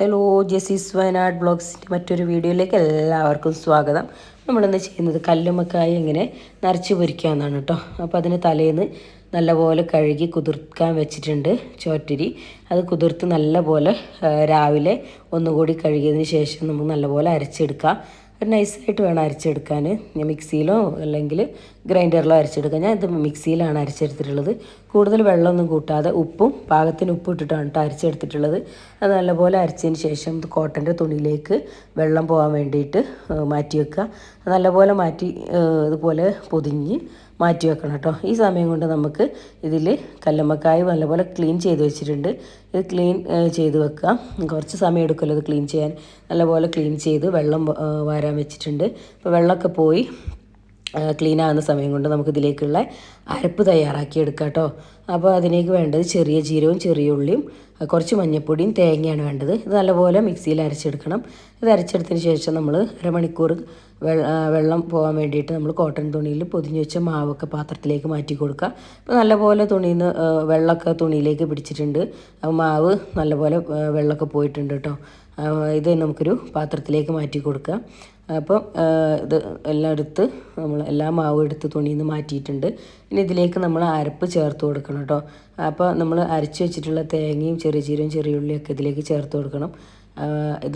Hello ജെസീസ് Wayanad ബ്ലോഗ്സിന്റെ മറ്റൊരു വീഡിയോയിലേക്ക് എല്ലാവർക്കും സ്വാഗതം. നമ്മളിന്ന് ചെയ്യുന്നത് കല്ലുമ്മക്കായ ഇങ്ങനെ നിറച്ച് പൊരിക്കാമെന്നാണ് കേട്ടോ. അപ്പോൾ അതിന് തലേന്ന് നല്ലപോലെ കഴുകി കുതിർക്കാൻ വെച്ചിട്ടുണ്ട് ചോറ്റരി. അത് കുതിർത്ത് നല്ലപോലെ രാവിലെ ഒന്നുകൂടി കഴുകിയതിന് ശേഷം നമുക്ക് നല്ലപോലെ അരച്ചെടുക്കാം. ഒരു നൈസായിട്ട് വേണം അരച്ചെടുക്കാൻ മിക്സിയിലോ അല്ലെങ്കിൽ ഗ്രൈൻഡറിലോ അരച്ചെടുക്കുക. ഞാൻ ഇത് മിക്സിയിലാണ് അരച്ചെടുത്തിട്ടുള്ളത്. കൂടുതൽ വെള്ളമൊന്നും കൂട്ടാതെ ഉപ്പും പാകത്തിന് ഉപ്പ് ഇട്ടിട്ടാണ് കേട്ടോ അരച്ചെടുത്തിട്ടുള്ളത്. അത് നല്ലപോലെ അരച്ചതിന് ശേഷം കോട്ടന്റെ തുണിയിലേക്ക് വെള്ളം പോകാൻ വേണ്ടിയിട്ട് മാറ്റി വെക്കുക. നല്ലപോലെ മാറ്റി ഇതുപോലെ പൊതിഞ്ഞ് മാറ്റി വെക്കണം കേട്ടോ. ഈ സമയം കൊണ്ട് നമുക്ക് ഇതിൽ കല്ലമ്മക്കായ നല്ലപോലെ ക്ലീൻ ചെയ്ത് വെച്ചിട്ടുണ്ട്. ഇത് ക്ലീൻ ചെയ്ത് വെക്കുക. കുറച്ച് സമയം എടുക്കുമല്ലോ ഇത് ക്ലീൻ ചെയ്യാൻ. നല്ലപോലെ ക്ലീൻ ചെയ്ത് വെള്ളം വാരാൻ വെച്ചിട്ടുണ്ട്. അപ്പോൾ വെള്ളമൊക്കെ പോയി. ക്ലീൻ ആകുന്ന സമയം കൊണ്ട് നമുക്ക് ഇതിലേക്കുള്ള അരപ്പ് തയ്യാറാക്കി കേട്ടോ. അപ്പോൾ അതിലേക്ക് വേണ്ടത് ചെറിയ ജീരവും ചെറിയ ഉള്ളിയും കുറച്ച് മഞ്ഞൾപ്പൊടിയും തേങ്ങയാണ് വേണ്ടത്. ഇത് നല്ലപോലെ മിക്സിയിൽ അരച്ചെടുക്കണം. ഇത് അരച്ചെടുത്തതിന് ശേഷം നമ്മൾ അരമണിക്കൂർ വെള്ള പോകാൻ വേണ്ടിയിട്ട് നമ്മൾ കോട്ടൺ തുണിയിൽ പൊതിഞ്ഞ് വെച്ച മാവൊക്കെ പാത്രത്തിലേക്ക് മാറ്റി കൊടുക്കുക അപ്പോൾ നല്ലപോലെ തുണിയിൽ നിന്ന് വെള്ളമൊക്കെ തുണിയിലേക്ക് പിടിച്ചിട്ടുണ്ട്. മാവ് നല്ലപോലെ വെള്ളമൊക്കെ പോയിട്ടുണ്ട് കേട്ടോ. ഇത് നമുക്കൊരു പാത്രത്തിലേക്ക് മാറ്റി കൊടുക്കുക അപ്പം ഇത് എല്ലാം എടുത്ത് നമ്മൾ എല്ലാ മാവും എടുത്ത് തുണിയിൽ നിന്ന് മാറ്റിയിട്ടുണ്ട്. ഇനി ഇതിലേക്ക് നമ്മൾ അരപ്പ് ചേർത്ത് കൊടുക്കണം കേട്ടോ. അപ്പോൾ നമ്മൾ അരച്ച് വെച്ചിട്ടുള്ള തേങ്ങയും ചെറിയ ചീരയും ചെറിയ ഉള്ളിയൊക്കെ ഇതിലേക്ക് ചേർത്ത് കൊടുക്കണം.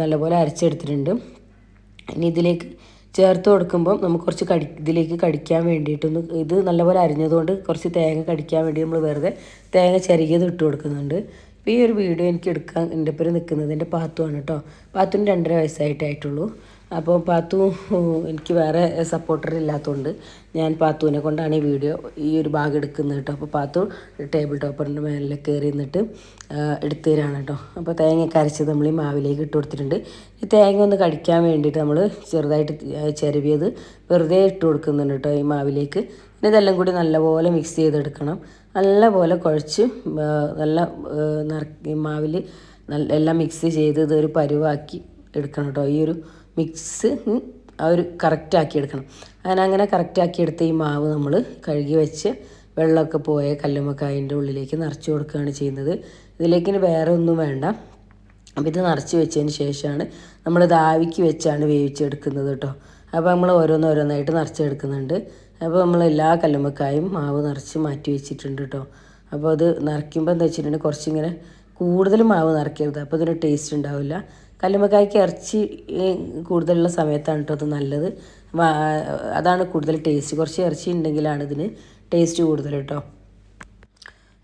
നല്ലപോലെ അരച്ചെടുത്തിട്ടുണ്ട്. ഇനി ഇതിലേക്ക് ചേർത്ത് കൊടുക്കുമ്പോൾ നമുക്ക് കുറച്ച് കടി ഇതിലേക്ക് കടിക്കാൻ വേണ്ടിയിട്ടൊന്ന് ഇത് നല്ലപോലെ അരിഞ്ഞതുകൊണ്ട് കുറച്ച് തേങ്ങ കടിക്കാൻ വേണ്ടി നമ്മൾ വെറുതെ തേങ്ങ ചെറിയത് ഇട്ട് കൊടുക്കുന്നുണ്ട്. ഈ ഒരു വീഡിയോ എനിക്ക് എടുക്കാൻ എന്റെ പേര് നിൽക്കുന്നത് എന്റെ പാത്തുവാണ് കേട്ടോ. പാത്തുവിന് രണ്ടര വയസ്സായിട്ടേ ആയിട്ടുള്ളൂ അപ്പോൾ പാത്തു എനിക്ക് വേറെ സപ്പോർട്ടർ ഇല്ലാത്തതുകൊണ്ട് ഞാൻ പാത്തുവിനെ കൊണ്ടാണ് ഈ വീഡിയോ ഈ ഒരു ഭാഗം എടുക്കുന്നത് കേട്ടോ. അപ്പോൾ പാത്തു ടേബിൾ ടോപ്പറിന്റെ മേലെ കയറി നിന്നിട്ട് എടുത്തു തരാണ് കേട്ടോ. അപ്പോൾ തേങ്ങ അരച്ചത് നമ്മൾ ഈ മാവിലേക്ക് ഇട്ട് കൊടുത്തിട്ടുണ്ട്. ഈ തേങ്ങ ഒന്ന് കടിക്കാൻ വേണ്ടിയിട്ട് നമ്മൾ ചെറുതായിട്ട് ചിരവിയത് വെറുതെ ഇട്ട് കൊടുക്കുന്നുണ്ട് കേട്ടോ ഈ മാവിലേക്ക്. പിന്നെ ഇതെല്ലാം കൂടി നല്ലപോലെ മിക്സ് ചെയ്തെടുക്കണം. നല്ലപോലെ കുഴച്ച് നല്ല നിറക്കി മാവിൽ നല്ല എല്ലാം മിക്സ് ചെയ്ത് ഇതൊരു പരുവാക്കി എടുക്കണം കേട്ടോ. ഈ ഒരു മിക്സ് ആ ഒരു കറക്റ്റാക്കി എടുക്കണം അങ്ങനെ അങ്ങനെ കറക്റ്റാക്കി എടുത്ത ഈ മാവ് നമ്മൾ കഴുകി വെച്ച് വെള്ളമൊക്കെ പോയ കല്ലുമ്മക്കായന്റെ ഉള്ളിലേക്ക് നിറച്ച് കൊടുക്കുകയാണ് ചെയ്യുന്നത്. ഇതിലേക്ക് വേറെ ഒന്നും വേണ്ട. അപ്പോൾ ഇത് നിറച്ച് വെച്ചതിന് ശേഷമാണ് നമ്മൾ ആവിക്ക് വെച്ചാണ് വേവിച്ചെടുക്കുന്നത് കേട്ടോ. അപ്പോൾ നമ്മൾ ഓരോന്ന് ഓരോന്നായിട്ട് നിറച്ചെടുക്കുന്നുണ്ട്. അപ്പോൾ നമ്മൾ എല്ലാ കല്ലുമ്മക്കായും മാവ് നിറച്ച് മാറ്റി വെച്ചിട്ടുണ്ട് കേട്ടോ. അപ്പോൾ അത് നിറയ്ക്കുമ്പോൾ എന്താ വെച്ചിട്ടുണ്ടെങ്കിൽ കുറച്ചിങ്ങനെ കൂടുതൽ മാവ് നിറയ്ക്കരുത്. അപ്പോൾ ഇതിന് ടേസ്റ്റ് ഉണ്ടാവില്ല. കല്ലുമ്മക്കായ്ക്ക് ഇറച്ചി കൂടുതലുള്ള സമയത്താണ് കേട്ടോ അത് നല്ലത്. അതാണ് കൂടുതൽ ടേസ്റ്റ്. കുറച്ച് ഇറച്ചി ഉണ്ടെങ്കിലാണ് ഇതിന് ടേസ്റ്റ് കൂടുതൽ കേട്ടോ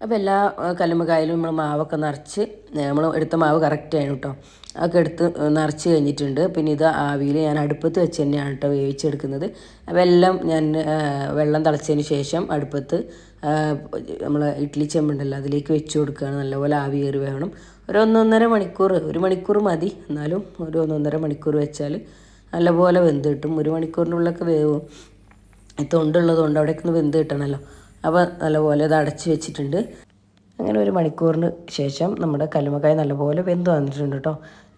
അപ്പോൾ എല്ലാ കല്ലുമ്മക്കായാലും നമ്മൾ മാവൊക്കെ നിറച്ച് നമ്മൾ എടുത്ത മാവ് കറക്റ്റാണ് കേട്ടോ അതൊക്കെ എടുത്ത് നിറച്ച് കഴിഞ്ഞിട്ടുണ്ട്. പിന്നെ ഇത് ആവിയിൽ ഞാൻ അടുപ്പത്ത് വെച്ച് തന്നെയാണ് കേട്ടോ വേവിച്ചെടുക്കുന്നത്. അപ്പോൾ എല്ലാം ഞാൻ വെള്ളം തിളച്ചതിന് ശേഷം അടുപ്പത്ത് നമ്മൾ ഇഡ്ഡലി ചെമ്പുണ്ടല്ലോ അതിലേക്ക് വെച്ച് കൊടുക്കുകയാണ്. നല്ലപോലെ ആവി കയറി വേണം. ഒരു ഒന്നൊന്നര മണിക്കൂർ ഒരു മണിക്കൂർ മതി. എന്നാലും ഒരു ഒന്നൊന്നര മണിക്കൂർ വെച്ചാൽ നല്ലപോലെ വെന്ത് കിട്ടും. ഒരു വേവും. തൊണ്ടുള്ളതുകൊണ്ട് തൊണ്ടുള്ളത് കൊണ്ട് അവിടേക്ക് വെന്ത് കിട്ടണമല്ലോ അപ്പോൾ നല്ലപോലെ ഇത് അടച്ച് വെച്ചിട്ടുണ്ട്. അങ്ങനെ ഒരു മണിക്കൂറിന് ശേഷം നമ്മുടെ കല്ലുമക്കായ നല്ലപോലെ വെന്ത് വന്നിട്ടുണ്ട് കേട്ടോ.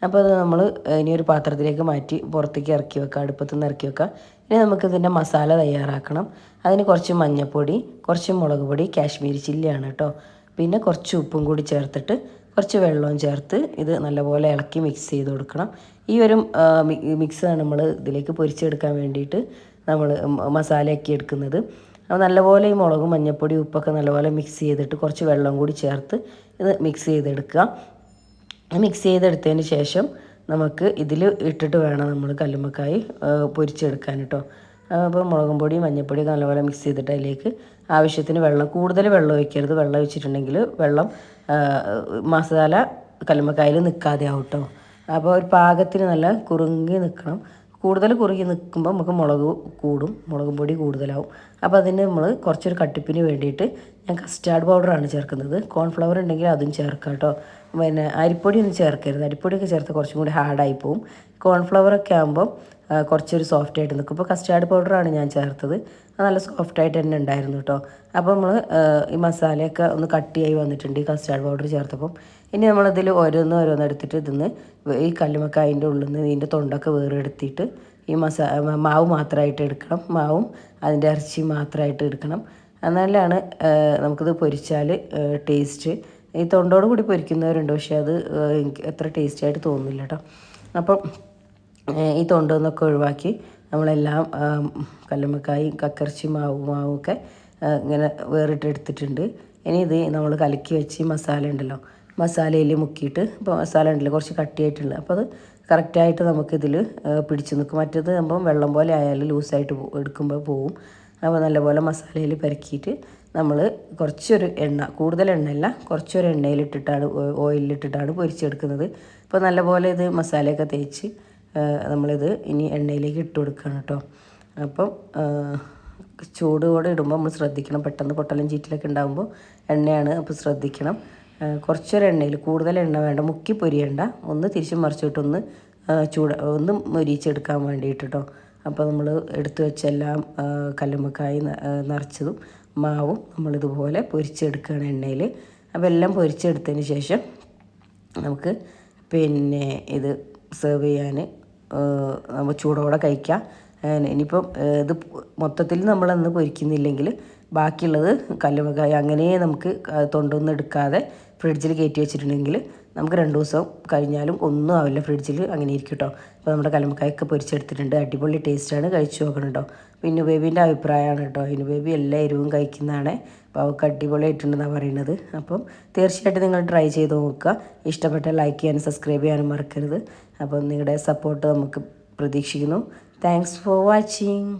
അപ്പോൾ അത് നമ്മൾ ഇനി ഒരു പാത്രത്തിലേക്ക് മാറ്റി പുറത്തേക്ക് ഇറക്കി വെക്കാം അടുപ്പത്തു നിന്ന് ഇറക്കി വെക്കാം. ഇനി നമുക്ക് ഇതിന്റെ മസാല തയ്യാറാക്കണം. അതിന് കുറച്ച് മഞ്ഞൾപ്പൊടി കുറച്ച് മുളക് പൊടി കാശ്മീരി ചില്ലിയാണ് കേട്ടോ. പിന്നെ കുറച്ച് ഉപ്പും കൂടി ചേർത്തിട്ട് കുറച്ച് വെള്ളവും ചേർത്ത് ഇത് നല്ലപോലെ ഇളക്കി മിക്സ് ചെയ്ത് കൊടുക്കണം. ഈ ഒരു മിക്സാണ് നമ്മൾ ഇതിലേക്ക് പൊരിച്ചെടുക്കാൻ വേണ്ടിയിട്ട് നമ്മൾ മസാലയാക്കി എടുക്കുന്നത്. അപ്പോൾ നല്ലപോലെ ഈ മുളകും മഞ്ഞൾപ്പൊടി ഉപ്പൊക്കെ നല്ലപോലെ മിക്സ് ചെയ്തിട്ട് കുറച്ച് വെള്ളം കൂടി ചേർത്ത് ഇത് മിക്സ് ചെയ്തെടുക്കുക. മിക്സ് ചെയ്തെടുത്തതിന് ശേഷം നമുക്ക് ഇതിൽ ഇട്ടിട്ട് വേണം നമ്മൾ കല്ലുമ്മക്കായി പൊരിച്ചെടുക്കാൻ കേട്ടോ. അപ്പോൾ മുളകും പൊടി മഞ്ഞപ്പൊടിയും നല്ലപോലെ മിക്സ് ചെയ്തിട്ട് അതിലേക്ക് ആവശ്യത്തിന് വെള്ളം കൂടുതൽ വെള്ളം ഒഴിക്കരുത്. വെള്ളം വെച്ചിട്ടുണ്ടെങ്കിൽ വെള്ളം മസാല കല്ലുമ്മക്കായിൽ നിൽക്കാതെ ആവും കേട്ടോ. അപ്പോൾ ഒരു പാകത്തിന് നല്ല കുറുങ്ങി നിൽക്കണം കൂടുതൽ കുറുകി നിൽക്കുമ്പോൾ നമുക്ക് മുളക് കൂടും മുളകും പൊടി കൂടുതലാവും. അപ്പോൾ അതിന് നമ്മൾ കുറച്ചൊരു കട്ടിപ്പിന് വേണ്ടിയിട്ട് ഞാൻ കസ്റ്റാർഡ് പൗഡറാണ് ചേർക്കുന്നത്. കോൺഫ്ലവർ ഉണ്ടെങ്കിൽ അതും ചേർക്കാം കേട്ടോ പിന്നെ അരിപ്പൊടി ഒന്നും ചേർക്കരുത്. അരിപ്പൊടിയൊക്കെ ചേർത്ത് കുറച്ചും കൂടി ഹാർഡായി പോവും. കോൺഫ്ലവറൊക്കെ ആകുമ്പോൾ കുറച്ചൊരു സോഫ്റ്റ് ആയിട്ട് നിൽക്കും. ഇപ്പോൾ കസ്റ്റാർഡ് പൗഡറാണ് ഞാൻ ചേർത്തത്. അത് നല്ല സോഫ്റ്റ് ആയിട്ട് തന്നെ ഉണ്ടായിരുന്നു കേട്ടോ അപ്പോൾ നമ്മൾ ഈ മസാലയൊക്കെ ഒന്ന് കട്ടിയായി വന്നിട്ടുണ്ട് ഈ കസ്റ്റാർഡ് പൗഡർ ചേർത്തപ്പം. ഇനി നമ്മളിതിൽ ഓരോന്ന് ഓരോന്ന് എടുത്തിട്ട് ഇതിന്ന് ഈ കല്ലുമക്കായന്റെ ഉള്ളിൽ നിന്ന് ഇതിന്റെ തൊണ്ടൊക്കെ വേറെ എടുത്തിട്ട് ഈ മസാ മാവ് മാത്രമായിട്ട് എടുക്കണം. മാവും അതിന്റെ ഇറച്ചി മാത്രമായിട്ട് എടുക്കണം. എന്നാലാണ് നമുക്കിത് പൊരിച്ചാൽ ടേസ്റ്റ്. ഈ തൊണ്ടോട് കൂടി പൊരിക്കുന്നവരുണ്ട് പക്ഷേ അത് എനിക്ക് അത്ര ടേസ്റ്റി ആയിട്ട് തോന്നുന്നില്ല കേട്ടോ അപ്പം ഈ തൊണ്ട് നിന്നൊക്കെ ഒഴിവാക്കി നമ്മളെല്ലാം കല്ലുമ്മക്കായും കക്കറച്ചി മാവും മാവും ഒക്കെ ഇങ്ങനെ വേറിട്ട് എടുത്തിട്ടുണ്ട്. ഇനി ഇത് നമ്മൾ കലക്കി വെച്ച് മസാല ഉണ്ടല്ലോ മസാലയിൽ മുക്കിയിട്ട് ഇപ്പോൾ മസാല ഉണ്ടല്ലോ കുറച്ച് കട്ടിയായിട്ടുള്ളത് അപ്പോൾ അത് കറക്റ്റായിട്ട് നമുക്കിതിൽ പിടിച്ചു നിൽക്കും മറ്റേത് ആകുമ്പം വെള്ളം പോലെ ആയാലും ലൂസായിട്ട് എടുക്കുമ്പോൾ പോവും. അപ്പോൾ നല്ലപോലെ മസാലയിൽ പെരക്കിയിട്ട് നമ്മൾ കുറച്ചൊരു എണ്ണ കൂടുതൽ എണ്ണയല്ല കുറച്ചൊരു എണ്ണയിലിട്ടിട്ടാണ് ഓയിലിട്ടിട്ടാണ് പൊരിച്ചെടുക്കുന്നത്. അപ്പോൾ നല്ലപോലെ ഇത് മസാലയൊക്കെ തേച്ച് നമ്മളിത് ഇനി എണ്ണയിലേക്ക് ഇട്ട് കൊടുക്കുകയാണ് കേട്ടോ. അപ്പം ചൂടോടെ ഇടുമ്പോൾ നമ്മൾ ശ്രദ്ധിക്കണം. പെട്ടെന്ന് പൊട്ടലും ചീറ്റിലൊക്കെ ഉണ്ടാകുമ്പോൾ എണ്ണയാണ് അപ്പോൾ ശ്രദ്ധിക്കണം. കുറച്ചൊരു എണ്ണയിൽ കൂടുതൽ എണ്ണ വേണ്ട മുക്കി പൊരിയണ്ട. ഒന്ന് തിരിച്ച് മറിച്ചിട്ടൊന്ന് ചൂട ഒന്ന് മൊരിച്ചെടുക്കാൻ വേണ്ടിയിട്ട് അപ്പോൾ നമ്മൾ എടുത്തു വെച്ചെല്ലാം കല്ലുമ്മക്കായി നിറച്ചതും മാവും നമ്മളിതുപോലെ പൊരിച്ചെടുക്കുകയാണ് എണ്ണയിൽ. അപ്പോൾ എല്ലാം പൊരിച്ചെടുത്തതിന് ശേഷം നമുക്ക് പിന്നെ ഇത് സെർവ് ചെയ്യാൻ നമ്മൾ ചൂടോടെ കഴിക്കാം. ഇനിയിപ്പം ഇത് മൊത്തത്തിൽ നമ്മളന്ന് പൊരിക്കുന്നില്ലെങ്കിൽ ബാക്കിയുള്ളത് കല്ലുമക്കായ അങ്ങനെ നമുക്ക് തൊണ്ടൊന്നും എടുക്കാതെ ഫ്രിഡ്ജിൽ കയറ്റി വെച്ചിട്ടുണ്ടെങ്കിൽ നമുക്ക് രണ്ട് ദിവസം കഴിഞ്ഞാലും ഒന്നും ആവില്ല ഫ്രിഡ്ജിൽ അങ്ങനെ ഇരിക്കും കേട്ടോ അപ്പോൾ നമ്മുടെ കലമക്കായൊക്കെ പൊരിച്ചെടുത്തിട്ടുണ്ട്. അടിപൊളി ടേസ്റ്റാണ് കഴിച്ചു നോക്കണം കേട്ടോ ഇന്നു ബേബീന്റെ അഭിപ്രായമാണ് കേട്ടോ ഇന്നു ബേബി എല്ലാ എരിവും കഴിക്കുന്നതാണ്. അപ്പോൾ അവൾക്ക് അടിപൊളിയായിട്ടുണ്ടെന്നാണ് പറയുന്നത്. അപ്പം തീർച്ചയായിട്ടും നിങ്ങൾ ട്രൈ ചെയ്ത് നോക്കുക. ഇഷ്ടപ്പെട്ട ലൈക്ക് ചെയ്യാനും സബ്സ്ക്രൈബ് ചെയ്യാനും മറക്കരുത്. അപ്പം നിങ്ങളുടെ സപ്പോർട്ട് നമുക്ക് പ്രതീക്ഷിക്കുന്നു. Thanks for watching